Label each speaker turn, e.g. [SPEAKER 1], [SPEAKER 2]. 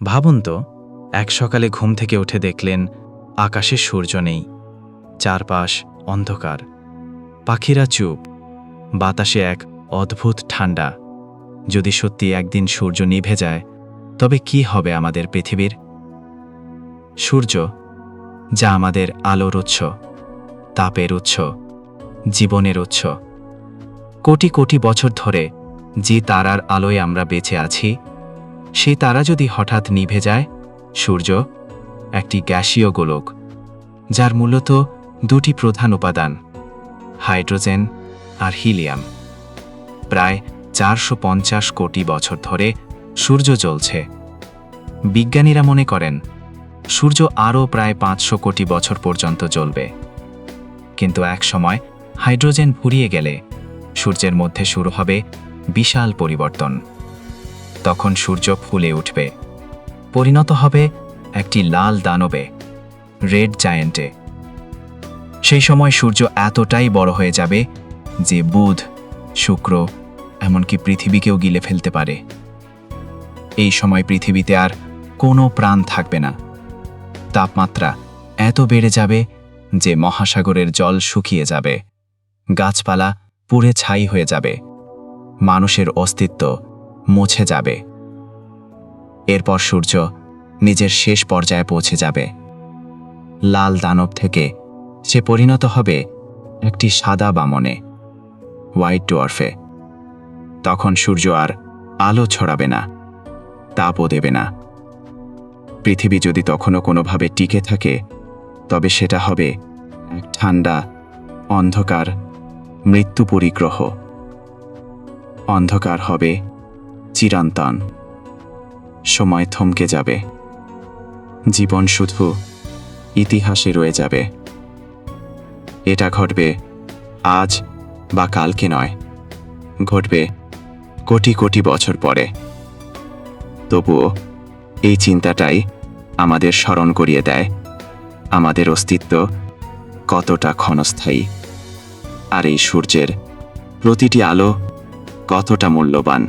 [SPEAKER 1] ভাবুন তো, এক সকালে ঘুম থেকে উঠে দেখলেন আকাশে সূর্য নেই, চারপাশ অন্ধকার। পাখিরা চুপ, বাতাসে এক অদ্ভুত ঠান্ডা। যদি সত্যি একদিন সূর্য নিভে যায়, তবে কি হবে আমাদের পৃথিবীর? সূর্য, যা আমাদের আলোর উৎস, তাপের উৎস, জীবনের উৎস। কোটি কোটি বছর ধরে যে তারার আলোয় আমরা বেঁচে আছি সেই তারা যদি হঠাৎ নিভে যায়, সূর্য, একটি গ্যাসীয় গোলক, যার মূলত দুটি প্রধান উপাদান, হাইড্রোজেন আর হিলিয়াম, প্রায় চারশো পঞ্চাশ কোটি বছর ধরে সূর্য জ্বলছে। বিজ্ঞানীরা মনে করেন, সূর্য আরও প্রায় পাঁচশো কোটি বছর পর্যন্ত জ্বলবে। কিন্তু এক সময় হাইড্রোজেন ফুরিয়ে গেলে সূর্যের মধ্যে শুরু হবে বিশাল পরিবর্তন। তখন সূর্য ফুলে উঠবে। পরিণত হবে একটি লাল দানবে, রেড জায়েন্টে। সেই সময় সূর্য এতটাই বড় হয়ে যাবে যে বুধ, শুক্র, এমনকি পৃথিবীকেও গিলে ফেলতে পারে। এই সময় পৃথিবীতে আর কোনো প্রাণ থাকবে না। তাপমাত্রা এত বেড়ে যাবে যে মহাসাগরের জল শুকিয়ে যাবে, গাছপালা পুড়ে ছাই হয়ে যাবে। মানুষের অস্তিত্ব মুছে যাবে। এরপর সূর্য নিজের শেষ পর্যায়ে পৌঁছে যাবে। লাল দানব থেকে সে পরিণত হবে একটি সাদা বামনে, হোয়াইট ডোয়ার্ফে। তখন সূর্য আর আলো ছড়াবে না, তাপও দেবে না। পৃথিবী যদি তখনও কোনোভাবে টিকে থাকে, তবে সেটা হবে এক ঠান্ডা, অন্ধকার, মৃত্যু পরিগ্রহ। অন্ধকার হবে চিরন্তন। সময় থমকে যাবে। জীবন শুধু ইতিহাসে রয়ে যাবে। এটা ঘটবে আজ বা কালকে নয়, ঘটবে কোটি কোটি বছর পরে। তবুও এই চিন্তাটাই আমাদের স্মরণ করিয়ে দেয়, আমাদের অস্তিত্ব কতটা ক্ষণস্থায়ী। আর এই সূর্যের প্রতিটি আলো কতটা মূল্যবান।